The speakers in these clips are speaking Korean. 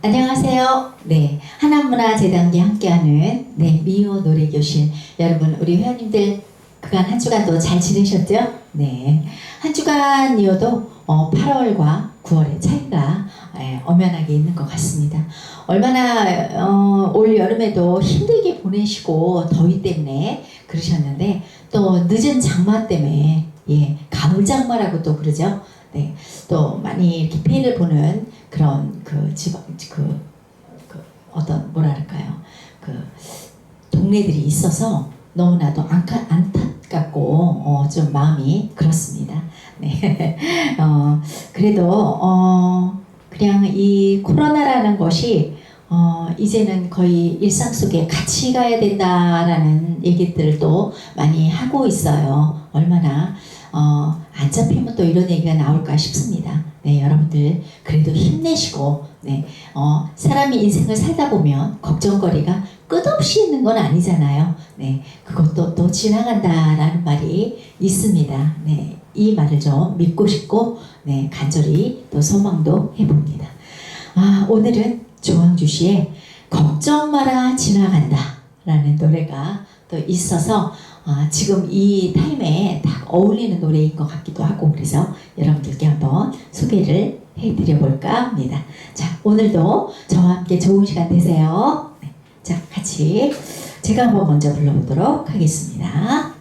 안녕하세요. 네, 하나문화재단과 함께하는 네 미호 노래교실 여러분 우리 회원님들 그간 한 주간도 잘 지내셨죠? 네, 한 주간이어도 어, 8월과 9월의 차이가 예, 엄연하게 있는 것 같습니다. 얼마나 어, 올 여름에도 힘들게 보내시고 더위 때문에 그러셨는데 또 늦은 장마 때문에 예 가을 장마라고 또 그러죠. 네, 또 많이 이렇게 피해를 보는 그런 그 지방 그, 그 어떤 뭐랄까요 그 동네들이 있어서 너무나도 안타, 안타깝고 어, 좀 마음이 그렇습니다. 네, 어, 그래도 어, 그냥 이 코로나라는 것이 어, 이제는 거의 일상 속에 같이 가야 된다라는 얘기들을 또 많이 하고 있어요. 얼마나 어, 안 잡히면 또 이런 얘기가 나올까 싶습니다. 네, 여러분들 그래도 힘내시고, 네, 어, 사람이 인생을 살다 보면 걱정거리가 끝없이 있는 건 아니잖아요. 네, 그것도 또 지나간다라는 말이 있습니다. 네, 이 말을 좀 믿고 싶고, 네, 간절히 또 소망도 해봅니다. 아, 오늘은 조항주 씨의 걱정 마라 지나간다 라는 노래가 또 있어서 아, 지금 이 타임에 딱 어울리는 노래인 것 같기도 하고 그래서 여러분들께 한번 소개를 해드려 볼까 합니다. 자, 오늘도 저와 함께 좋은 시간 되세요. 네, 자, 같이 제가 한번 먼저 불러보도록 하겠습니다.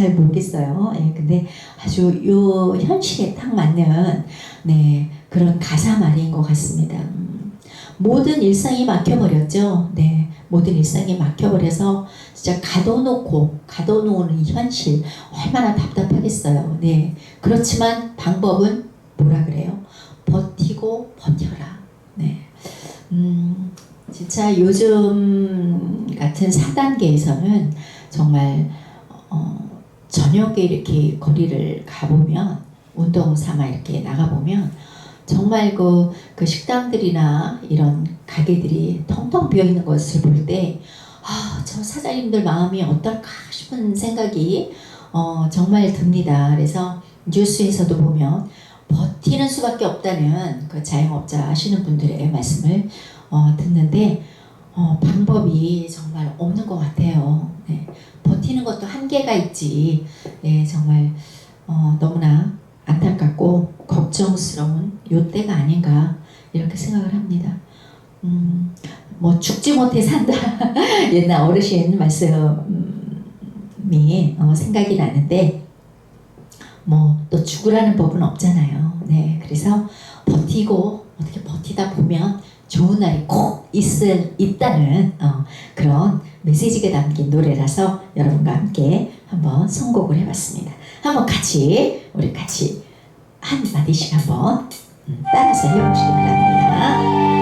잘 모르겠어요. 예, 근데 아주 요 현실에 딱 맞는 네 그런 가사 말인 것 같습니다. 음, 모든 일상이 막혀버렸죠. 네, 모든 일상이 막혀버려서 진짜 가둬놓고 가둬놓는 현실 얼마나 답답하겠어요. 네, 그렇지만 방법은 뭐라 그래요? 버티 버티고 버텨라. 네. 음, 진짜 요즘 같은 4단계에서는 정말 어, 저녁에 이렇게 거리를 가보면 운동 삼아 이렇게 나가보면 정말 그, 그 식당들이나 이런 가게들이 텅텅 비어 있는 것을 볼 때, 아, 저 사장님들 마음이 어떨까 싶은 생각이 어, 정말 듭니다. 그래서 뉴스에서도 보면 버티는 수밖에 없다는 그 자영업자 하시는 분들의 말씀을 어, 듣는데 어, 방법이 정말 없는 것 같아요. 네. 버티는 것도 한계가 있지. 네, 정말 어, 너무나 안타깝고 걱정스러운 요 때가 아닌가 이렇게 생각을 합니다. 음, 뭐 죽지 못해 산다 옛날 어르신 말씀이 어, 생각이 나는데 뭐 또 죽으라는 법은 없잖아요. 네, 그래서 버티고 어떻게 버티다 보면 좋은 날이 꼭 있을 있다는 어, 그런 메시지가 담긴 노래라서 여러분과 함께 한번 선곡을 해봤습니다. 한번 같이 우리 같이 한 마디씩 한번 음, 따라서 해보시기 바랍니다.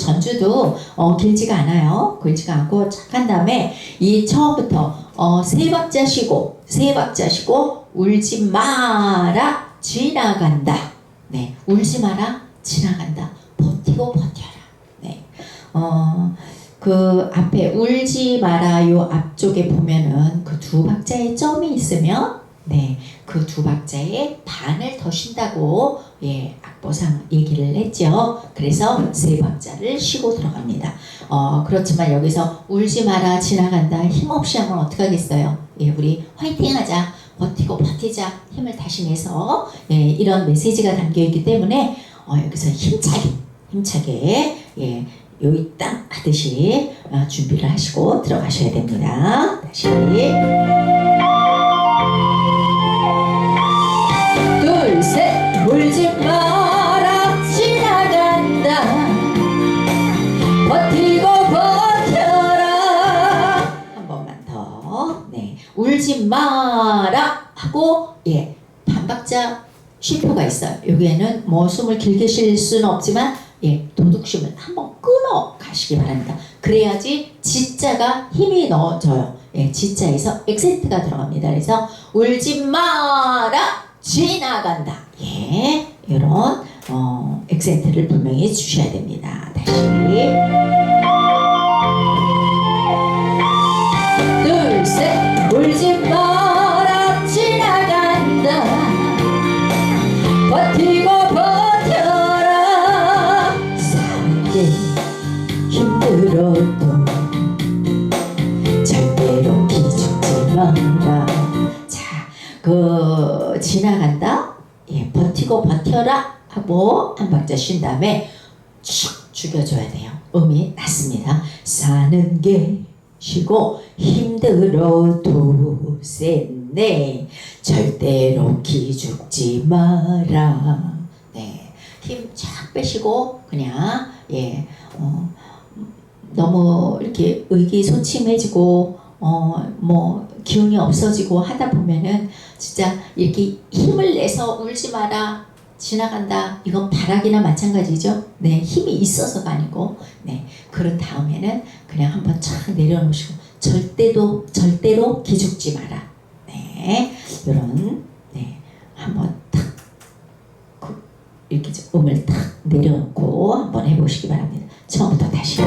전주도 어, 길지가 않아요. 길지가 않고 착한 다음에 이 처음부터 어, 세 박자 쉬고 세 박자 쉬고 울지 마라 지나간다. 네, 울지 마라 지나간다. 버티고 버텨라. 네, 어. 그 앞에 울지 마라 요 앞쪽에 보면은 그 두 박자에 점이 있으면 네, 그 두 박자에 반을 더 쉰다고 예, 악보상 얘기를 했죠. 그래서 세 박자를 쉬고 들어갑니다. 어, 그렇지만 여기서 울지 마라 지나간다 힘없이 하면 어떡하겠어요? 예, 우리 화이팅 하자. 버티고 버티자. 힘을 다시 내서 예, 이런 메시지가 담겨 있기 때문에 어, 여기서 힘차게 힘차게 예, 여기 딱 하듯이 어, 준비를 하시고 들어가셔야 됩니다. 다시 마라 하고 예, 반박자 쉼표가 있어요. 여기에는 뭐 숨을 길게 쉴 수는 없지만 예, 도둑심을 한번 끊어 가시기 바랍니다. 그래야지 지자가 힘이 넣어져요. 예, 지자에서 액센트가 들어갑니다. 그래서 울지 마라 지나간다. 예, 이런 어, 액센트를 분명히 주셔야 됩니다. 다시 둘, 셋, 울지 마 버텨라 하고 한 박자 쉰 다음에 쭉 죽여줘야 돼요. 음이 낮습니다. 사는 게 쉬고 힘들어도 셋네 절대로 기죽지 마라. 네, 힘 쫙 빼시고 그냥 예, 어, 너무 이렇게 의기소침해지고 어, 뭐 기운이 없어지고 하다 보면은 진짜 이렇게 힘을 내서 울지 마라 지나간다 이건 바락이나 마찬가지죠. 네, 힘이 있어서가 아니고 네 그런 다음에는 그냥 한번 쫙 내려놓으시고 절대도 절대로 기죽지 마라. 네, 이런 네 한번 탁 그, 이렇게 좀 음을 탁 내려놓고 한번 해보시기 바랍니다. 처음부터 다시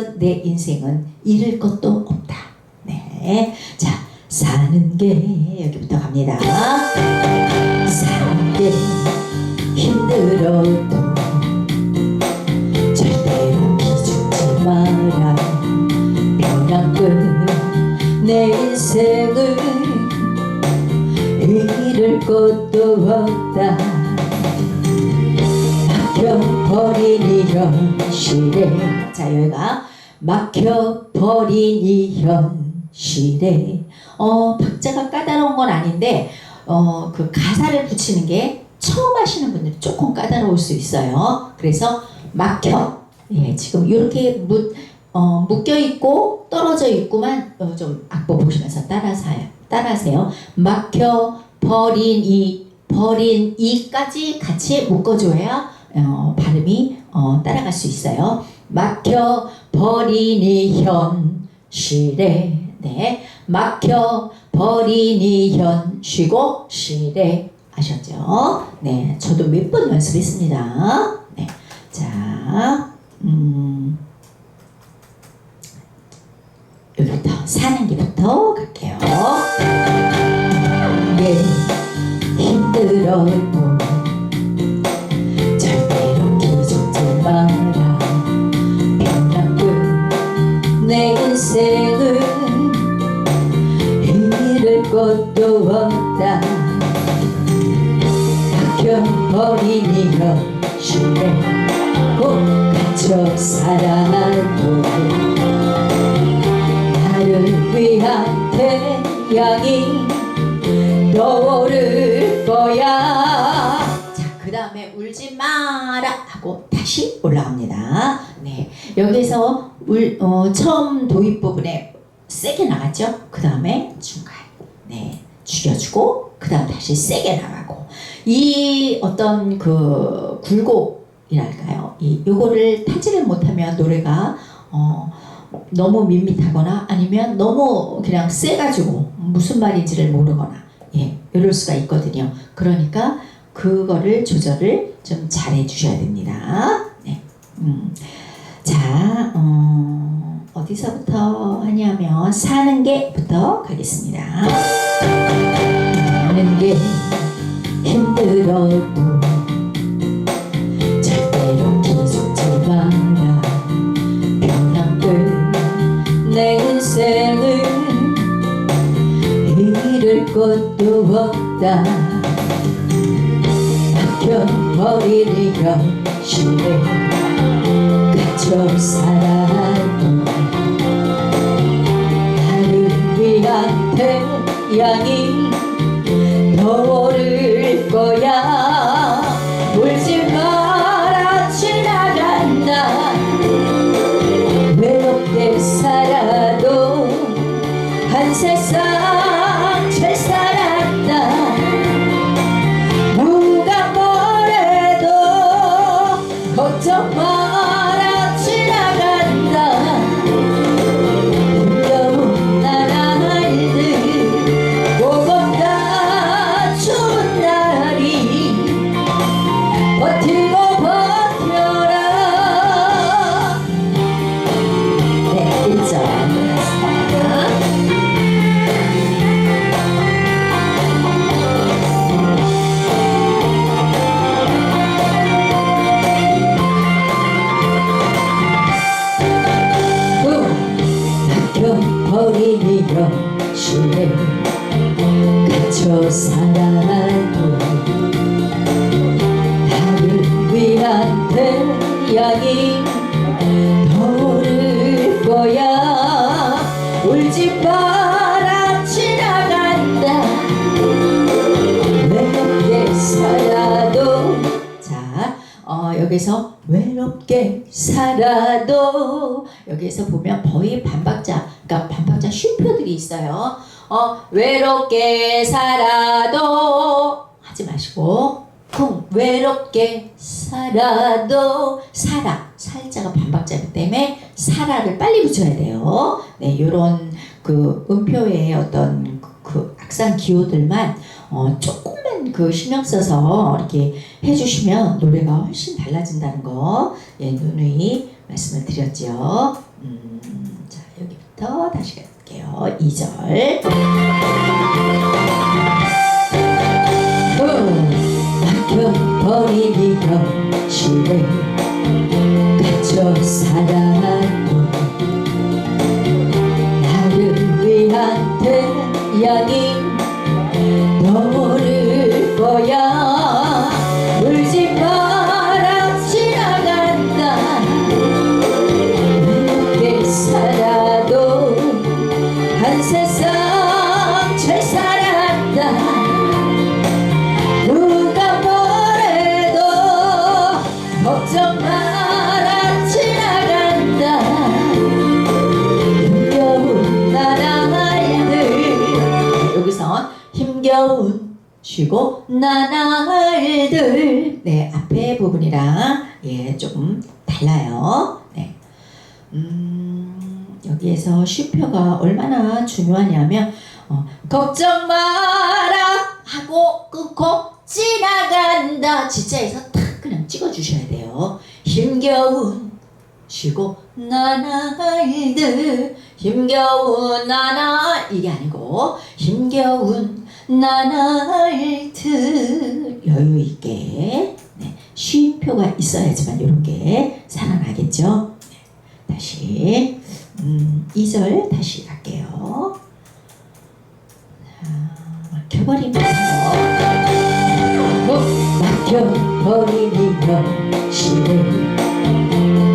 끝 내 인생은 잃을 것도 없다. 네. 자, 사는 게 여기부터 갑니다. 사는 게 힘들어도 절대로 기죽지 마라. 변함은 내 인생을 잃을 것도 없다. 버린 이런 시대 자 여기가 막혀버린 이 현실에 어 박자가 까다로운 건 아닌데 어 그 가사를 붙이는 게 처음 하시는 분들 조금 까다로울 수 있어요 그래서 막혀 예 지금 이렇게 묻 어, 묶여 있고 떨어져 있고만 어, 좀 악보 보시면서 따라서요. 따라하세요. 막혀 버린 이 버린 이까지 같이 묶어줘야 어, 발음이 어, 따라갈 수 있어요. 막혀 버린 이 현실에 네 막혀 버린 이 현시고 실에 아셨죠? 네 저도 몇 번 연습했습니다. 네. 자 음. 여기부터 사는 길부터 갈게요. 예, 힘들어 현실에 꼭 갇혀 살아도 나를 위한 태양이 떠오를 거야. 자, 그 다음에 울지 마라 하고 다시 올라갑니다. 네, 여기서 울, 어, 처음 도입 부분에 세게 나갔죠. 그 다음에 중간, 네, 죽여주고 그 다음 다시 세게 나가고 이 어떤 그 굴곡이랄까요. 이 요거를 타지를 못하면 노래가 어. 너무 밋밋하거나 아니면 너무 그냥 세가지고 무슨 말인지를 모르거나 예 이럴 수가 있거든요. 그러니까 그거를 조절을 좀 잘해 주셔야 됩니다. 네. 음. 자, 어, 어디서부터 하냐면 사는 게부터 가겠습니다. 사는 게 힘들어도 절대로 기죽지 마라. 변함들 내 인생은 잃을 것도 없다 이 현실에 갇혀 살아도 나를 위한 태양이 태양이 떠오를 거야 울지 마라 지나간다. 외롭게 살아도 자 어, 여기서 외롭게 살아도 여기서 보면 거의 반박자 그러니까 반박자 쉼표들이 있어요. 어 외롭게 살아도 하지 마시고 쿵 외롭게 살아도 살아 살자가 반박자이기 때문에 살아를 빨리 붙여야 돼요. 네, 요런 그 음표의 어떤 그, 그 악상 기호들만 어, 조금만 그 신경 써서 이렇게 해주시면 노래가 훨씬 달라진다는 거 예, 누누이 말씀을 드렸죠. 음, 자 여기부터 다시 갈게요. 2절. 막혀버린 이 현실에 갇혀 살아 쉬고 나날들 네 앞에 부분이랑 예 조금 달라요. 네. 음, 여기에서 쉼표가 얼마나 중요하냐면 어, 걱정 마라 하고 끊고 지나간다 진짜에서 탁 그냥 찍어주셔야 돼요. 힘겨운 쉬고 나날들 힘겨운 나날 이게 아니고 힘겨운 나날들 여유 있게. 네, 쉼표가 있어야지만 이렇게 살아나겠죠. 네, 다시. 음, 2절 다시 갈게요. 자, 막혀버리면서 막혀버리면 시를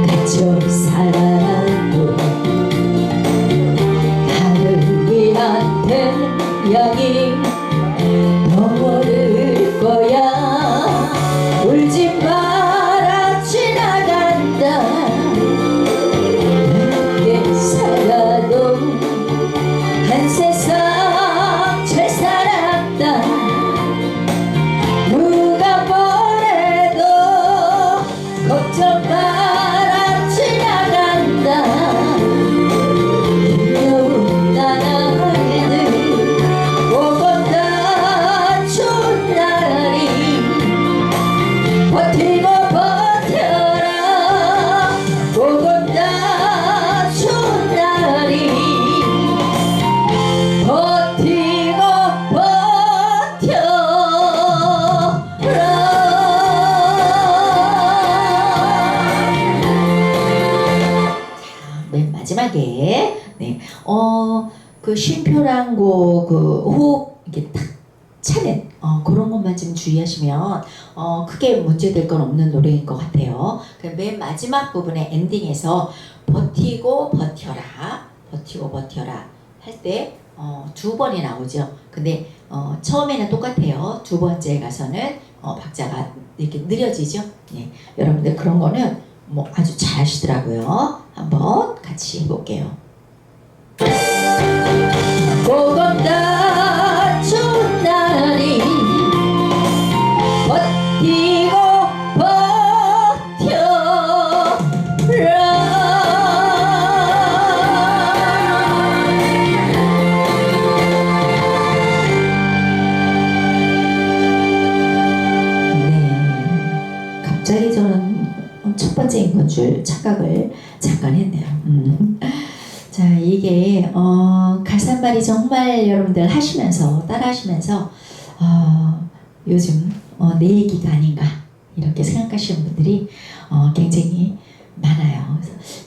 갇혀 살아도 하늘 위한 태양이 맨 마지막에 네, 어, 그 쉼표랑 그, 그 호흡 이게 탁 차는 어, 그런 것만 좀 주의하시면 어, 크게 문제될 건 없는 노래인 것 같아요. 그맨 마지막 부분에 엔딩에서 버티고 버텨라, 버티고 버텨라 할때 어, 두 번이 나오죠. 근데 어, 처음에는 똑같아요. 두 번째 가서는 어, 박자가 이렇게 느려지죠. 예, 여러분들 그런 거는 뭐 아주 잘 하시더라고요. 한번 같이 해볼게요. 고맙다 좋은 날이 버티고 버텨라. 네. 갑자기 저는 첫 번째인 건 줄 착각을 잠깐 했네요. 음. 자, 이게 어, 갈산발이 정말 여러분들 하시면서 따라하시면서 어, 요즘 어, 내 얘기가 아닌가 이렇게 생각하시는 분들이 어, 굉장히 많아요.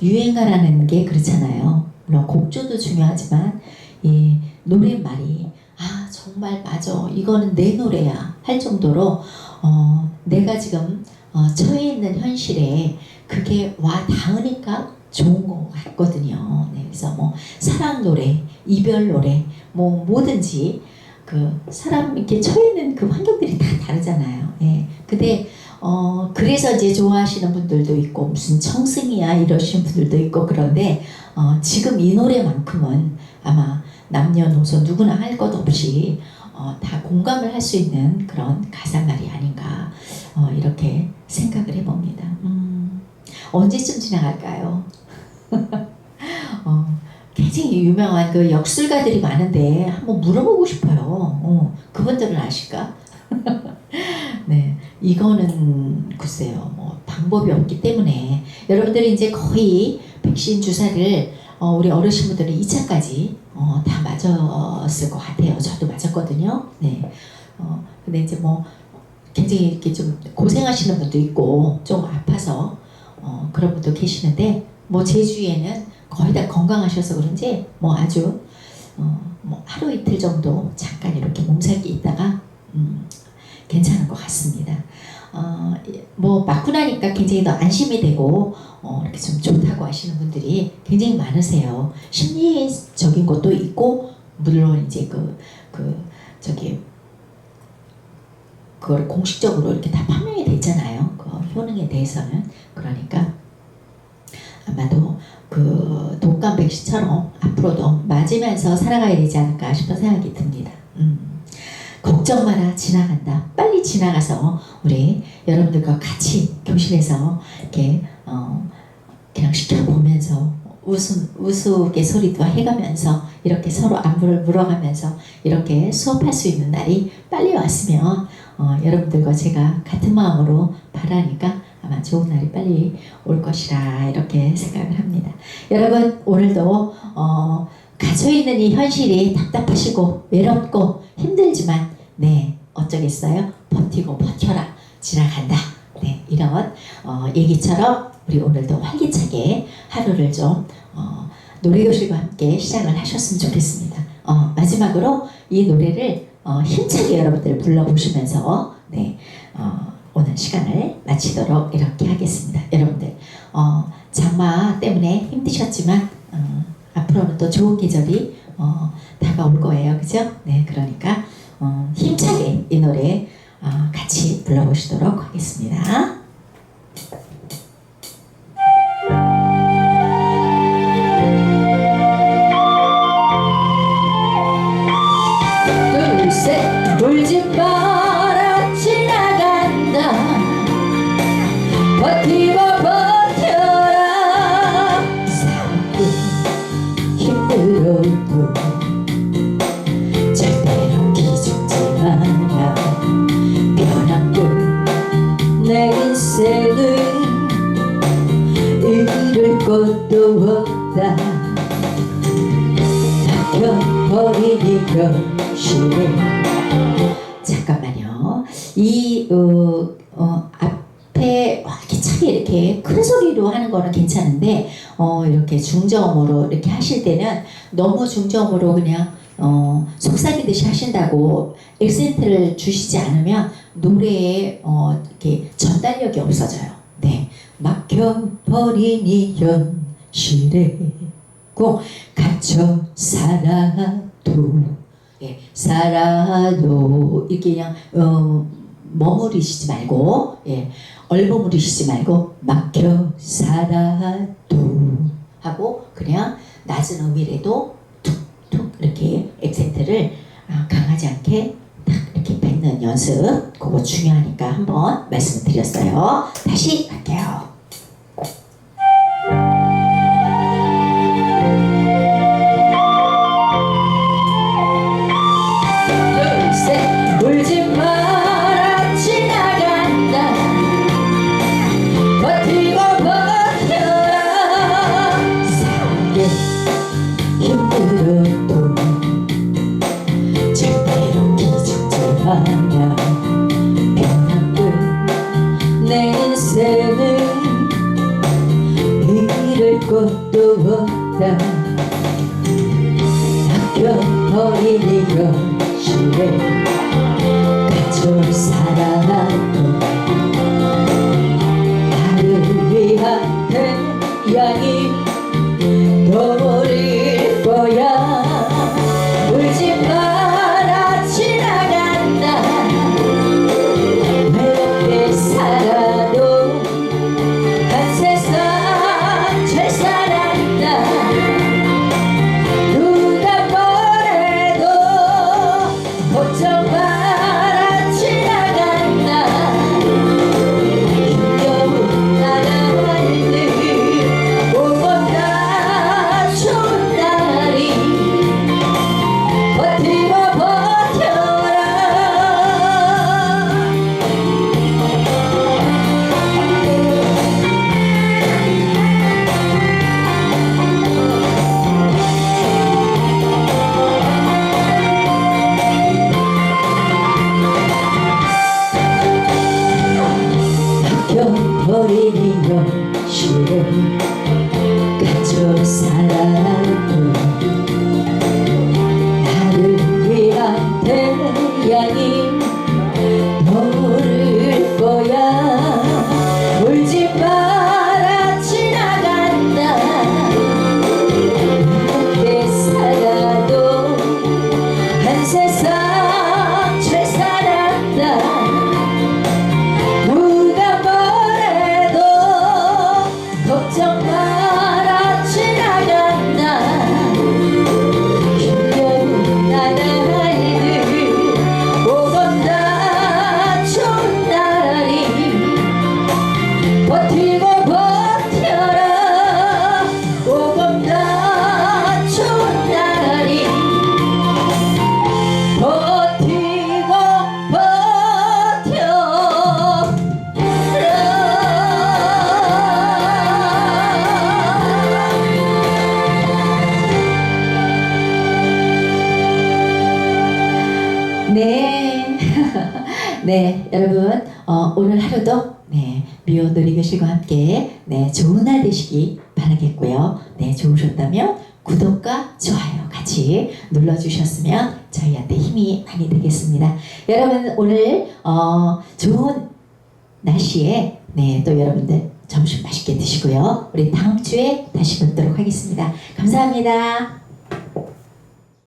유행가라는 게 그렇잖아요. 물론 곡조도 중요하지만 이 노랫말이 아 정말 맞아 이거는 내 노래야 할 정도로 어, 내가 지금 어, 처해 있는 현실에 그게 와 닿으니까 좋은 것 같거든요. 네, 그래서 뭐 사랑 노래, 이별 노래, 뭐 뭐든지 그 사람 이렇게 처해 있는 그 환경들이 다 다르잖아요. 예. 근데 어 그래서 이제 좋아하시는 분들도 있고 무슨 청승이야 이러시는 분들도 있고 그런데 어 지금 이 노래만큼은 아마 남녀노소 누구나 할 것 없이 어, 다 공감을 할 수 있는 그런 가사말이 아닌가 어, 이렇게 생각을 해봅니다. 음, 언제쯤 지나갈까요? 어, 굉장히 유명한 그 역술가들이 많은데 한번 물어보고 싶어요. 어, 그분들은 아실까? 네, 이거는 글쎄요, 뭐 방법이 없기 때문에 여러분들이 이제 거의 백신 주사를 어, 우리 어르신분들은 2차까지 어, 다 맞았을 것 같아요. 저도 맞았거든요. 네, 어, 근데 이제 뭐 굉장히 이렇게 좀 고생하시는 분도 있고 좀 아파서 어, 그런 분도 계시는데 뭐 제 주위에는 거의 다 건강하셔서 그런지 뭐 아주 어, 뭐 하루 이틀 정도 잠깐 이렇게 몸살기 있다가 음, 괜찮은 것 같습니다. 어, 뭐 맞고 나니까 굉장히 더 안심이 되고 어, 이렇게 좀 좋다고 하시는 분들이 굉장히 많으세요. 심리적인 것도 있고 물론 이제 그, 그 저기 그걸 공식적으로 이렇게 다 판명이 됐잖아요. 그 효능에 대해서는 그러니까 아마도 그 독감 백신처럼 앞으로도 맞으면서 살아가야 되지 않을까 싶은 생각이 듭니다. 음. 걱정 마라 지나간다. 빨리 지나가서 우리 여러분들과 같이 교실에서 이렇게 어 그냥 시켜보면서 웃음 우스갯소리도 해가면서 이렇게 서로 안부를 물어가면서 이렇게 수업할 수 있는 날이 빨리 왔으면 어, 여러분들과 제가 같은 마음으로 바라니까 아마 좋은 날이 빨리 올 것이라 이렇게 생각을 합니다. 여러분 오늘도 어, 갇혀 있는 이 현실이 답답하시고 외롭고 힘들지만 네 어쩌겠어요 버티고 버텨라 지나간다 네 이런 어, 얘기처럼 우리 오늘도 활기차게 하루를 좀 어, 노래교실과 함께 시작을 하셨으면 좋겠습니다. 어, 마지막으로 이 노래를 어, 힘차게 여러분들 불러보시면서 네 어, 오늘 시간을 마치도록 이렇게 하겠습니다. 여러분들 어, 장마 때문에 힘드셨지만 어, 앞으로는 또 좋은 계절이 어, 다가올 거예요, 그죠? 네, 그러니까 어, 어, 앞에 활기차게 이렇게 큰 소리로 하는 거는 괜찮은데 어, 이렇게 중저음으로 이렇게 하실 때는 너무 중저음으로 그냥 어, 속삭이듯이 하신다고 액센트를 주시지 않으면 노래에 어, 이렇게 전달력이 없어져요. 네, 막혀버린 이 현실에 꼭 갇혀 살아도 예, 살아도 이렇게 그냥 어, 머무르시지 말고 예, 얼버무리시지 말고 막혀 살아도 하고 그냥 낮은 음이라도 툭툭 이렇게 액센트를 아, 강하지 않게 딱 이렇게 뱉는 연습 그거 중요하니까 한번 말씀을 드렸어요. 다시 갈게요. Senhor. 네 좋은 날 되시기 바라겠고요. 네 좋으셨다면 구독과 좋아요 같이 눌러주셨으면 저희한테 힘이 많이 되겠습니다. 여러분 오늘 어, 좋은 날씨에 네 또 여러분들 점심 맛있게 드시고요. 우리 다음 주에 다시 뵙도록 하겠습니다. 감사합니다.